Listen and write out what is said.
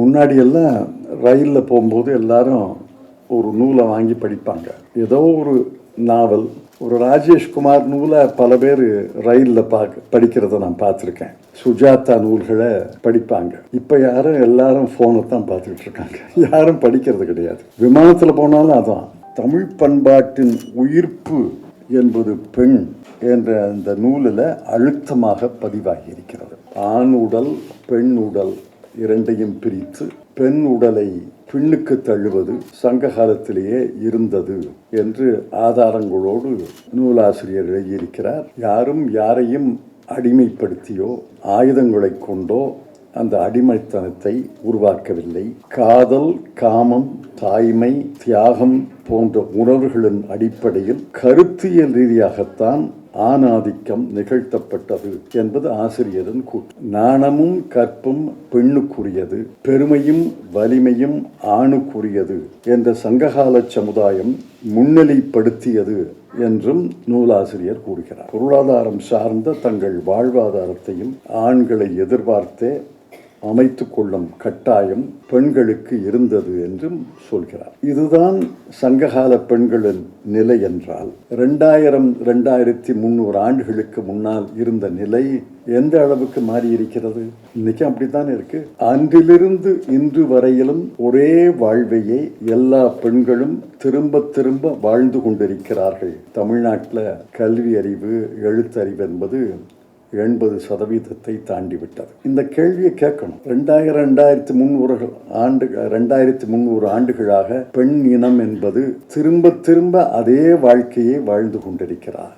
முன்னாடி எல்லாம் ரயிலில் போகும்போது எல்லாரும் ஒரு நூலை வாங்கி படிப்பாங்க. ஏதோ ஒரு நாவல். ஒரு ராஜேஷ்குமார் நூலை பல பேர் ரயிலில் பார்க்க படிக்கிறத நான் பார்த்துருக்கேன். சுஜாதா நூல்களை படிப்பாங்க. இப்போ யாரும் எல்லாரும் ஃபோனை தான் பார்த்துக்கிட்டு இருக்காங்க. யாரும் படிக்கிறது கிடையாது. விமானத்தில் போனாலும் அதான். தமிழ் பண்பாட்டின் உயிர்ப்பு என்பது பெண் என்ற அந்த நூலில் அழுத்தமாக பதிவாகி இருக்கிறது. ஆண் உடல் பெண் உடல் இரண்டையும் பிரித்து பெண் உடலை பின்னுக்கு தள்ளுவது சங்க காலத்திலேயே இருந்தது என்று ஆதாரங்களோடு நூலாசிரியர் எழுதியிருக்கிறார். யாரும் யாரையும் அடிமைப்படுத்தியோ ஆயுதங்களை கொண்டோ அந்த அடிமைத்தனத்தை உருவாக்கவில்லை. காதல் காமம் தாய்மை தியாகம் போன்ற உணர்வுகளின் அடிப்படையில் கருத்தியல் ரீதியாகத்தான் ஆணாதிக்கம் நிகழ்த்தப்பட்டது என்பது ஆசிரியரின் கூற்று. நாணமும் கற்பும் பெண்ணுக்குரியது பெருமையும் வலிமையும் ஆணுக்குரியது என்ற சங்ககால சமுதாயம் முன்னிலைப்படுத்தியது என்றும் நூலாசிரியர் கூறுகிறார். பொருளாதாரம் சார்ந்த தங்கள் வாழ்வாதாரத்தையும் ஆண்களை எதிர்பார்த்தே அமைத்து கொள்ளும் கட்டாயம் பெண்களுக்கு இருந்தது என்றும் சொல்கிறார். இதுதான் சங்ககால பெண்களின் நிலை என்றால் ரெண்டாயிரம் ரெண்டாயிரத்தி முந்நூறு ஆண்டுகளுக்கு முன்னால் இருந்த நிலை எந்த அளவுக்கு மாறி இருக்கிறது இன்னைக்கு அப்படித்தான் இருக்கு? அன்றிலிருந்து இன்று வரையிலும் ஒரே வாழ்வையே எல்லா பெண்களும் திரும்ப திரும்ப வாழ்ந்து கொண்டிருக்கிறார்கள். தமிழ்நாட்டில் கல்வி அறிவு எழுத்தறிவு என்பது எண்பது சதவீதத்தை தாண்டி விட்டது இந்த கேள்வியை கேட்கணும். ரெண்டாயிரம் ரெண்டாயிரத்தி முந்நூறு ஆண்டு ரெண்டாயிரத்தி முந்நூறு ஆண்டுகளாக பெண் இனம் என்பது திரும்ப திரும்ப அதே வாழ்க்கையை வாழ்ந்து கொண்டிருக்கிறார்.